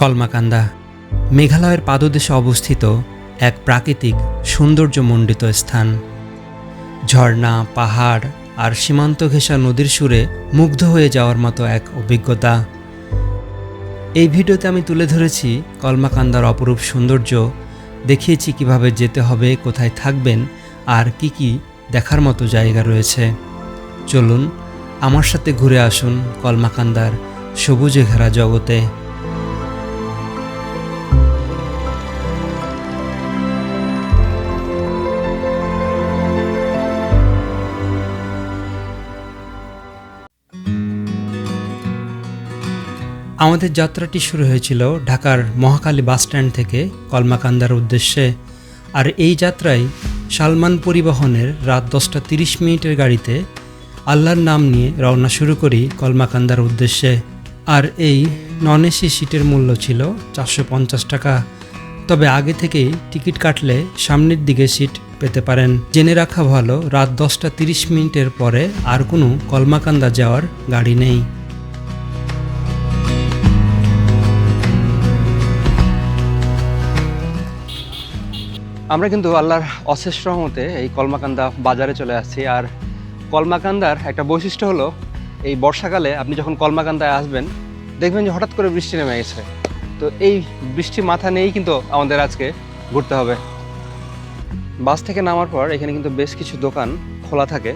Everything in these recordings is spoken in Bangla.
কলমাকান্দা, মেঘালয়ের পাদদেশে অবস্থিত এক প্রাকৃতিক সৌন্দর্যমণ্ডিত স্থান। ঝর্ণা, পাহাড় আর সীমান্ত ঘেঁষা নদীর সুরে মুগ্ধ হয়ে যাওয়ার মতো এক অভিজ্ঞতা। এই ভিডিওতে আমি তুলে ধরেছি কলমাকান্দার অপরূপ সৌন্দর্য, দেখিয়েছি কীভাবে যেতে হবে, কোথায় থাকবেন আর কি কি দেখার মতো জায়গা রয়েছে। চলুন, আমার সাথে ঘুরে আসুন কলমাকান্দার সবুজে ঘেরা জগতে। আমাদের যাত্রাটি শুরু হয়েছিল ঢাকার মহাকালী বাসস্ট্যান্ড থেকে কলমাকান্দার উদ্দেশ্যে, আর এই যাত্রায় সালমান পরিবহনের রাত দশটা তিরিশ মিনিটের গাড়িতে আল্লাহর নাম নিয়ে রওনা শুরু করি কলমাকান্দার উদ্দেশ্যে। আর এই নন এসি সিটের মূল্য ছিল চারশো পঞ্চাশ টাকা। তবে আগে থেকেই টিকিট কাটলে সামনের দিকে সিট পেতে পারেন। জেনে রাখা ভালো, রাত দশটা তিরিশ মিনিটের পরে আর কোনো কলমাকান্দা যাওয়ার গাড়ি নেই। আমরা কিন্তু আল্লাহর অশেষ রহমতে এই কলমাকান্দা বাজারে চলে আসছি। আর কলমাকান্দার একটা বৈশিষ্ট্য হলো, এই বর্ষাকালে আপনি যখন কলমাকান্দায় আসবেন, দেখবেন যে হঠাৎ করে বৃষ্টি নেমে গেছে। তো এই বৃষ্টি মাথা নিয়েই কিন্তু আমাদের আজকে ঘুরতে হবে। বাস থেকে নামার পর এখানে কিন্তু বেশ কিছু দোকান খোলা থাকে।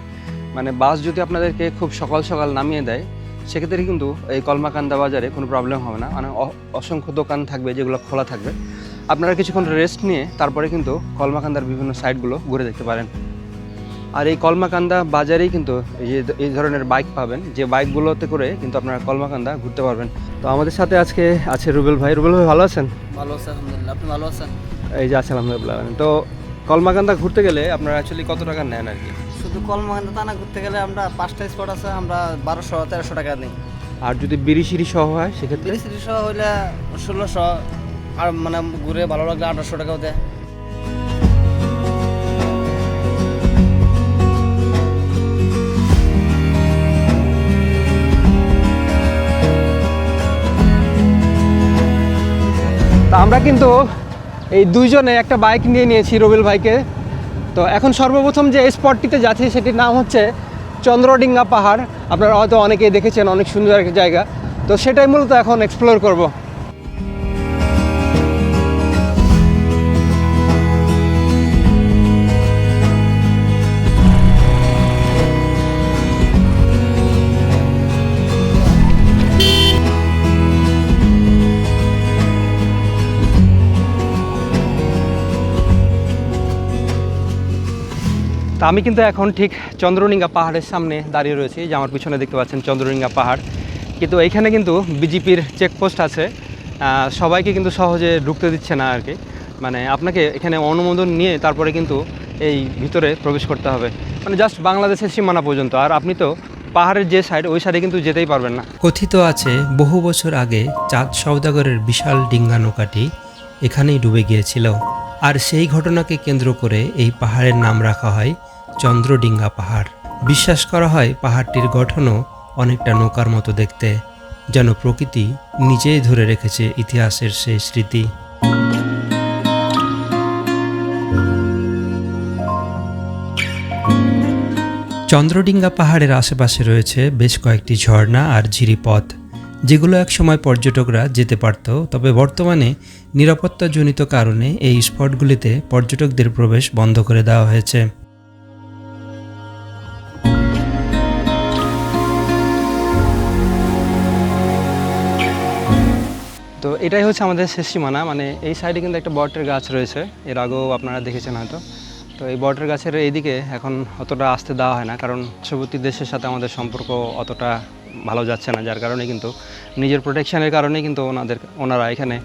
মানে বাস যদি আপনাদেরকে খুব সকাল সকাল নামিয়ে দেয়, সেক্ষেত্রে কিন্তু এই কলমাকান্দা বাজারে কোনো প্রবলেম হবে না। মানে অসংখ্য দোকান থাকবে যেগুলো খোলা থাকবে। আপনারা কিছুক্ষণ রেস্ট নিয়ে তারপরে কিন্তু কলমাকান্দার বিভিন্ন সাইটগুলো ঘুরে দেখতে পারেন। আর এই কলমাকান্দা বাজারেই কিন্তু এই যে এই ধরনের বাইক পাবেন। যে বাইকগুলোতে করে কিন্তু আপনারা কলমাকান্দা ঘুরতে পারবেন। তো আমাদের সাথে আজকে আছে রুবেল ভাই। রুবেল ভাই ভালো আছেন? ভালো আছেন আলহামদুলিল্লাহ। আপনি ভালো আছেন? এই যে আছে আলহামদুলিল্লাহ। তো কলমাকান্দা ঘুরতে গেলে আপনারা অ্যাকচুয়ালি কত টাকা নেন আর কি? শুধু কলমাকান্দা টানা ঘুরতে গেলে আমরা পাঁচটা স্পট আছে আমরা বারোশো তেরোশো টাকা নিই। আর যদি বিড়ি সিঁড়ি সহ হয় সেক্ষেত্রে? তিরিশ সহ হইলে ষোলোশো আর মানে ঘুরে ভালো লাগলে আঠারোশো টাকাও দেয়। তা আমরা কিন্তু এই দুইজনে একটা বাইক নিয়ে নিয়েছি রবিল ভাইকে। তো এখন সর্বপ্রথম যে স্পটটিতে যাচ্ছি সেটির নাম হচ্ছে চন্দ্রডিঙ্গা পাহাড়। আপনারা হয়তো অনেকেই দেখেছেন, অনেক সুন্দর একটা জায়গা। তো সেটাই মূলত এখন এক্সপ্লোর করব। তা আমি কিন্তু এখন ঠিক চন্দ্রনিঙ্গা পাহাড়ের সামনে দাঁড়িয়ে রয়েছি, যে আমার পিছনে দেখতে পাচ্ছেন চন্দ্রনিঙ্গা পাহাড়। কিন্তু এইখানে কিন্তু বিজেপির চেকপোস্ট আছে সবাইকে কিন্তু সহজে ঢুকতে দিচ্ছে না আর কি মানে আপনাকে এখানে অনুমোদন নিয়ে তারপরে কিন্তু এই ভিতরে প্রবেশ করতে হবে। মানে জাস্ট বাংলাদেশের সীমানা পর্যন্ত, আর আপনি তো পাহাড়ের যে সাইড ওই সাইডে কিন্তু যেতেই পারবেন না। কথিত আছে, বহু বছর আগে চাঁদ সওদাগরের বিশাল ডিঙ্গা নৌকাটি এখানেই ডুবে গিয়েছিল। আর সেই ঘটনাকে কেন্দ্র করে এই পাহাড়ের নাম রাখা হয় চন্দ্রডিঙ্গা পাহাড়। বিশ্বাস করা হয় পাহাড়টির গঠনও অনেকটা নৌকার মতো দেখতে, যেন প্রকৃতি নিজেই ধরে রেখেছে ইতিহাসের সেই স্মৃতি। চন্দ্রডিঙ্গা পাহাড়ের আশেপাশে রয়েছে বেশ কয়েকটি ঝর্ণা আর ঝিরিপথ। যেগুলো একসময় পর্যটকরা যেতে পারত, তবে বর্তমানে নিরাপত্তাজনিত কারণে এই স্পটগুলিতে পর্যটকদের প্রবেশ বন্ধ করে দেওয়া হয়েছে। তো এটাই হচ্ছে আমাদের শেষ সীমানা। মানে এই সাইডে কিন্তু একটা বটের গাছ রয়েছে, এর আগেও আপনারা দেখেছেন হয়তো। তো এই বটের গাছের এইদিকে এখন অতটা আসতে দেওয়া হয় না, কারণ পার্শ্ববর্তী দেশের সাথে আমাদের সম্পর্ক অতটা ভালো যাচ্ছে না, যার কারণে কিন্তু নিজের প্রোটেকশানের কারণে কিন্তু ওনাদের, ওনারা এখানে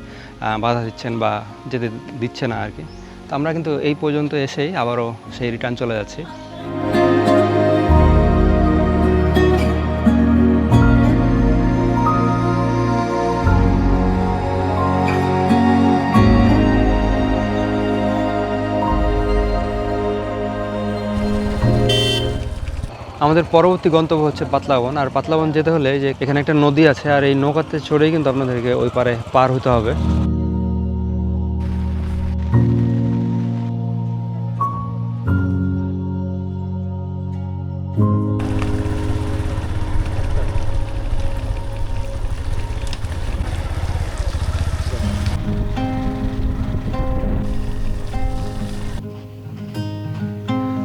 বাধা দিচ্ছেন বা যেতে দিচ্ছে না আর কি তো আমরা কিন্তু এই পর্যন্ত এসেই আবারও সেই রিটার্ন চলে যাচ্ছি। আমাদের পরবর্তী গন্তব্য হচ্ছে পাতলাবন। আর পাতলাবন যেতে হলে যে এখানে একটা নদী আছে, আর এই নৌকাতে চড়েই কিন্তু আপনাদেরকে ওই পারে পার হতে হবে।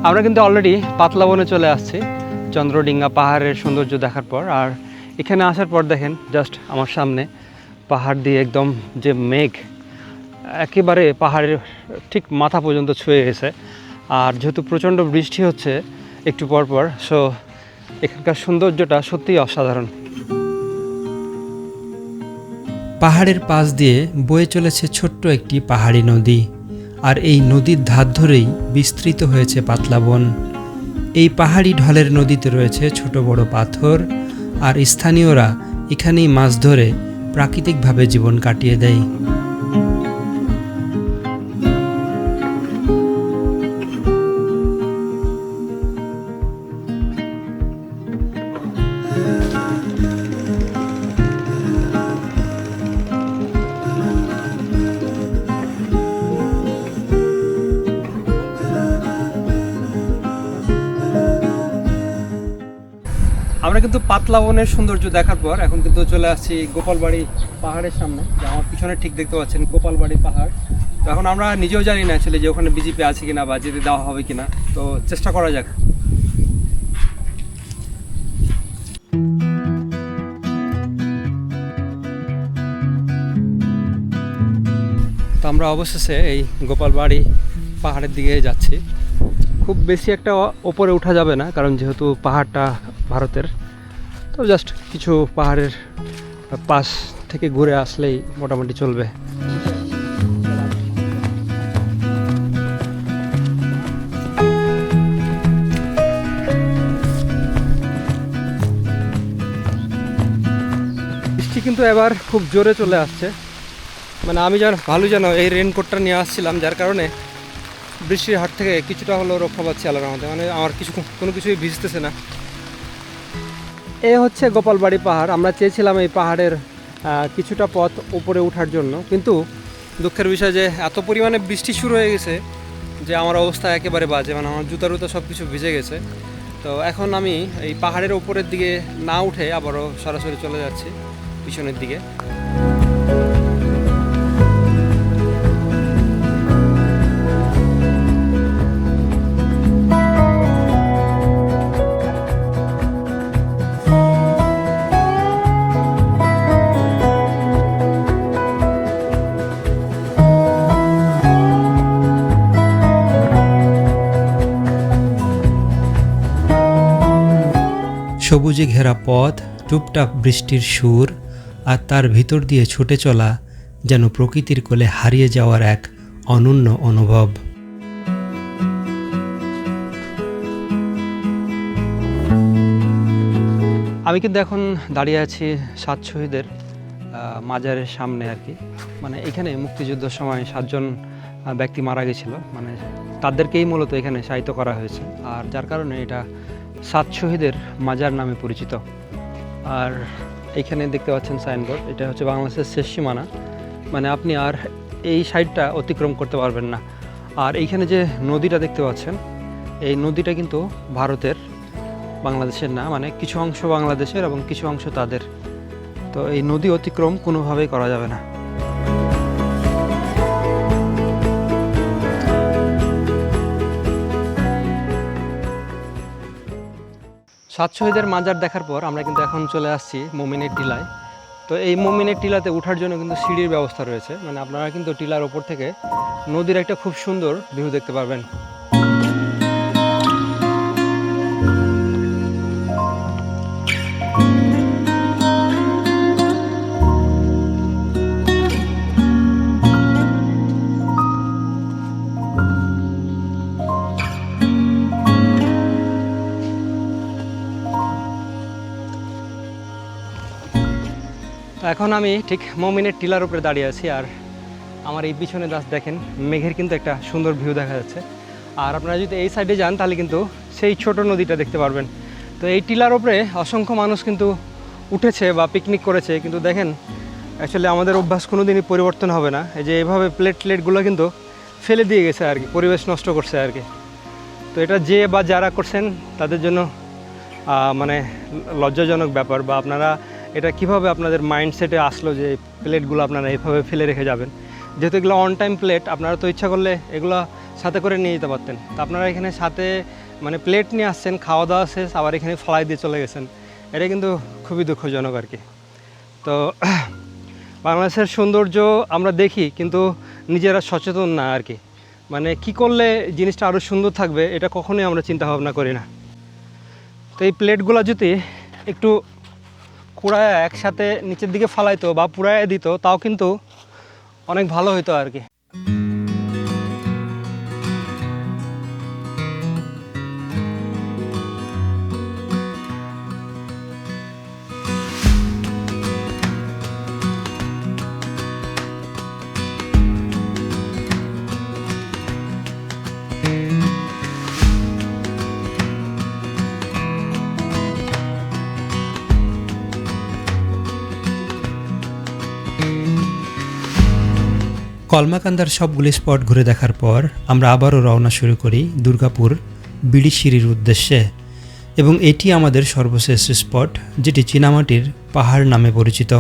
আমরা কিন্তু অলরেডি পাতলা বনে চলে আসছি। চন্দ্রডিঙ্গা পাহাড়ের সৌন্দর্য দেখার পর, আর এখানে আসার পর দেখেন জাস্ট আমার সামনে পাহাড় দিয়ে একদম যে মেঘ, একেবারে পাহাড়ের ঠিক মাথা পর্যন্ত ছুঁয়ে গেছে। আর যেহেতু প্রচণ্ড বৃষ্টি হচ্ছে একটু পর পর সো এখানকার সৌন্দর্যটা সত্যিই অসাধারণ। পাহাড়ের পাশ দিয়ে বয়ে চলেছে ছোট্ট একটি পাহাড়ি নদী, আর এই নদীর ধার ধরেই বিস্তৃত হয়েছে পাতলা বন। এই পাহাড়ি ঢলের নদীতে রয়েছে ছোট বড় পাথর, আর স্থানীয়রা এখানেই মাছ ধরে প্রাকৃতিকভাবে জীবন কাটিয়ে দেয়। আমরা কিন্তু পাতলা বনের সৌন্দর্য দেখার পর এখন কিন্তু চলে আসছি গোপালবাড়ি পাহাড়ের সামনে, যে আমার পিছনে ঠিক দেখতে পাচ্ছেন গোপালবাড়ি পাহাড়। তো এখন আমরা নিজেও জানি না আসলে যে ওখানে বিজেপি আছে কিনা বা যেতে দেওয়া হবে কিনা। তো চেষ্টা করা যাক। তো আমরা অবশেষে এই গোপালবাড়ি পাহাড়ের দিকে যাচ্ছি। খুব বেশি একটা ওপরে ওঠা যাবে না, কারণ যেহেতু পাহাড়টা ভারতের। তো জাস্ট কিছু পাহাড়ের পাশ থেকে ঘুরে আসলেই মোটামুটি চলবে। বৃষ্টি কিন্তু এবার খুব জোরে চলে আসছে। মানে আমি যেন, ভালো যেন এই রেনকোটটা নিয়ে আসছিলাম, যার কারণে বৃষ্টির হাট থেকে কিছুটা হলেও রক্ষা পাচ্ছি আল্লাহর আমাদের মানে আমার কিছু, কোনো কিছুই ভিজতেছে না। এ হচ্ছে গোপালবাড়ি পাহাড়। আমরা চেয়েছিলাম এই পাহাড়ের কিছুটা পথ উপরে ওঠার জন্য। কিন্তু দুঃখের বিষয় যে এত পরিমাণে বৃষ্টি শুরু হয়ে গেছে যে আমার অবস্থা একেবারে বাজে মানে আমার জুতা টুতা সব কিছু ভিজে গেছে। তো এখন আমি এই পাহাড়ের উপরের দিকে না উঠে আবারও সরাসরি চলে যাচ্ছি, পিছনের দিকে। সবুজে ঘেরা পথ, টুপটাপ বৃষ্টির সুর আর তার ভিতর দিয়ে ছুটে চলা যেন প্রকৃতির কোলে হারিয়ে যাওয়ার এক অনন্য অনুভব। আমি কিন্তু এখন দাঁড়িয়ে আছি সাত শহীদের মাজারের সামনে আর কি। মানে এখানে মুক্তিযুদ্ধের সময় সাতজন ব্যক্তি মারা গেছিল। মানে তাদেরকেই মূলত এখানে সাহিত্য করা হয়েছে। আর যার কারণে এটা সাত শহীদের মাজার নামে পরিচিত। আর এখানে দেখতে পাচ্ছেন সাইনবোর্ড এটা হচ্ছে বাংলাদেশের শেষ সীমানা। মানে আপনি আর এই সাইডটা অতিক্রম করতে পারবেন না। আর এইখানে যে নদীটা দেখতে পাচ্ছেন, এই নদীটা কিন্তু ভারতের, বাংলাদেশের না মানে কিছু অংশ বাংলাদেশের এবং কিছু অংশ তাদের। তো এই নদী অতিক্রম কোনোভাবেই করা যাবে না। সাত শহীদের মাজার দেখার পর আমরা কিন্তু এখন চলে আসছি মোমিনের টিলায়। তো এই মোমিনের টিলাতে ওঠার জন্য কিন্তু সিঁড়ির ব্যবস্থা রয়েছে। মানে আপনারা কিন্তু টিলার ওপর থেকে নদীর একটা খুব সুন্দর ভিউ দেখতে পারবেন। এখন আমি ঠিক মমিনের টিলার উপরে দাঁড়িয়ে আছি আর আমার এই পিছনে দাস দেখেন মেঘের কিন্তু একটা সুন্দর ভিউ দেখা যাচ্ছে। আর আপনারা যদি এই সাইডে যান, তাহলে কিন্তু সেই ছোট নদীটা দেখতে পারবেন। তো এই টিলার ওপরে অসংখ্য মানুষ কিন্তু উঠেছে বা পিকনিক করেছে। কিন্তু দেখেন অ্যাকচুয়ালি আমাদের অভ্যাস কোনো দিনই পরিবর্তন হবে না। এই যে এভাবে প্লেট প্লেটগুলো কিন্তু ফেলে দিয়ে গেছে আর কি, পরিবেশ নষ্ট করছে আর কি। তো এটা যে বা যারা করছেন, তাদের জন্য মানে লজ্জাজনক ব্যাপার বা আপনারা এটা কীভাবে আপনাদের মাইন্ডসেটে আসলো যে প্লেটগুলো আপনারা এইভাবে ফেলে রেখে যাবেন? যেহেতু এগুলো অন টাইম প্লেট আপনারা তো ইচ্ছা করলে এগুলো সাথে করে নিয়ে যেতে পারতেন। তো আপনারা এখানে সাথে মানে প্লেট নিয়ে আসছেন খাওয়া দাওয়া শেষ, আবার এখানে ফলাই দিয়ে চলে গেছেন। এটা কিন্তু খুবই দুঃখজনক আর কি। তো বাংলাদেশের সৌন্দর্য আমরা দেখি, কিন্তু নিজেরা সচেতন না আর কি। মানে কি করলে জিনিসটা আরও সুন্দর থাকবে, এটা কখনোই আমরা চিন্তা ভাবনা করি না। তো এই প্লেটগুলো যদি একটু কুড়ায় একসাথে নিচের দিকে ফালাইতো বা পুড়ায় দিত, তাও কিন্তু অনেক ভালো হতো আর কি। কলমাকান্দার সবগুলি স্পট ঘুরে দেখার পর আমরা আবারও রওনা শুরু করি দুর্গাপুর বিড়িশিরির উদ্দেশ্যে। এবং এটি আমাদের সর্বশেষ স্পট, যেটি চীনামাটির পাহাড় নামে পরিচিত।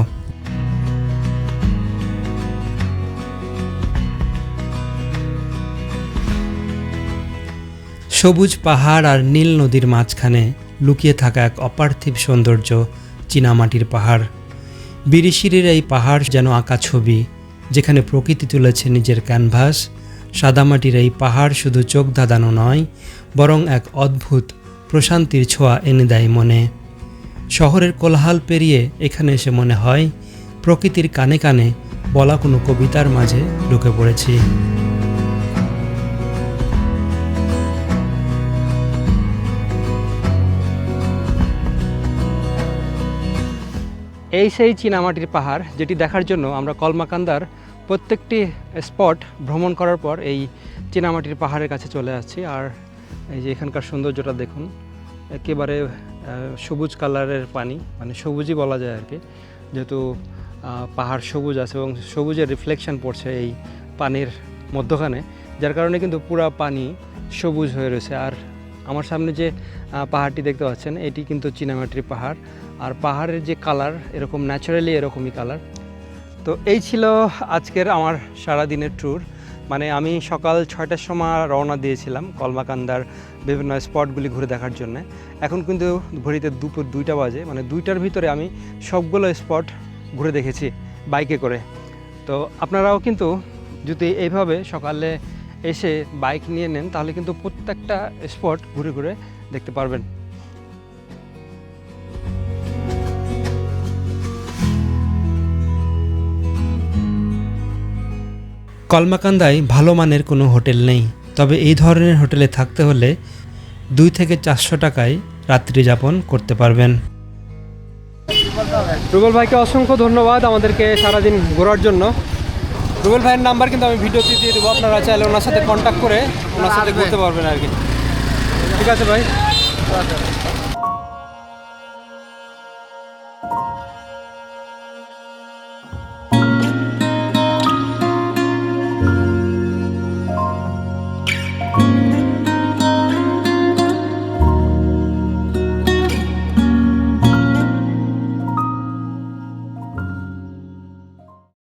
সবুজ পাহাড় আর নীল নদীর মাঝখানে লুকিয়ে থাকা এক অপার্থিব সৌন্দর্য চীনামাটির পাহাড়। বিরিশিরির এই পাহাড় যেন আঁকা ছবি যেখানে প্রকৃতি তুলেছে নিজের ক্যানভাস, সাদামাটির এই পাহাড় শুধু চোখ ধাঁধানো নয়, বরং এক অদ্ভুত, প্রশান্তির ছোঁয়া এনে দেয় মনে। শহরের কোলাহাল পেরিয়ে এখানে এসে মনে হয়, প্রকৃতির কানে কানে বলা কোনো কবিতার মাঝে ঢুকে পড়েছি। এই সেই চীনামাটির পাহাড়, যেটি দেখার জন্য আমরা কলমাকান্দার প্রত্যেকটি স্পট ভ্রমণ করার পর এই চীনামাটির পাহাড়ের কাছে চলে আসছি। আর এই যে এখানকার সৌন্দর্যটা দেখুন, একেবারে সবুজ কালারের পানি মানে সবুজই বলা যায় আর কি। যেহেতু পাহাড় সবুজ আছে এবং সবুজের রিফ্লেকশন পড়ছে এই পানির মধ্যখানে, যার কারণে কিন্তু পুরা পানি সবুজ হয়ে রয়েছে। আর আমার সামনে যে পাহাড়টি দেখতে পাচ্ছেন, এটি কিন্তু চীনামাটির পাহাড়। আর পাহাড়ের যে কালার এরকম ন্যাচারালি এরকমই কালার তো এই ছিল আজকের আমার সারা দিনের ট্যুর মানে আমি সকাল ছয়টার সময় রওনা দিয়েছিলাম কলমাকান্দার বিভিন্ন স্পটগুলি ঘুরে দেখার জন্য। এখন কিন্তু ঘড়িতে দুপুর দুইটা বাজে মানে দুইটার ভিতরে আমি সবগুলো স্পট ঘুরে দেখেছি বাইকে করে। তো আপনারাও কিন্তু যদি এইভাবে সকালে এসে বাইক নিয়ে নেন, তাহলে কিন্তু প্রত্যেকটা স্পট ঘুরে ঘুরে দেখতে পারবেন। কলমাকান্দায় ভালো মানের কোনো হোটেল নেই। তবে এই ধরনের হোটেলে থাকতে হলে দুই থেকে চারশো টাকায় রাত্রি যাপন করতে পারবেন। রুবেল ভাইকে অসংখ্য ধন্যবাদ আমাদেরকে সারাদিন ঘোরার জন্য। রুবেল ভাইয়ের নাম্বার কিন্তু আমি ভিডিওতে দিয়ে দেবো আপনারা চাইলে ওনার সাথে কন্ট্যাক্ট করে ওনার সাথে ঘুরতে পারবেন আর কি। ঠিক আছে ভাই।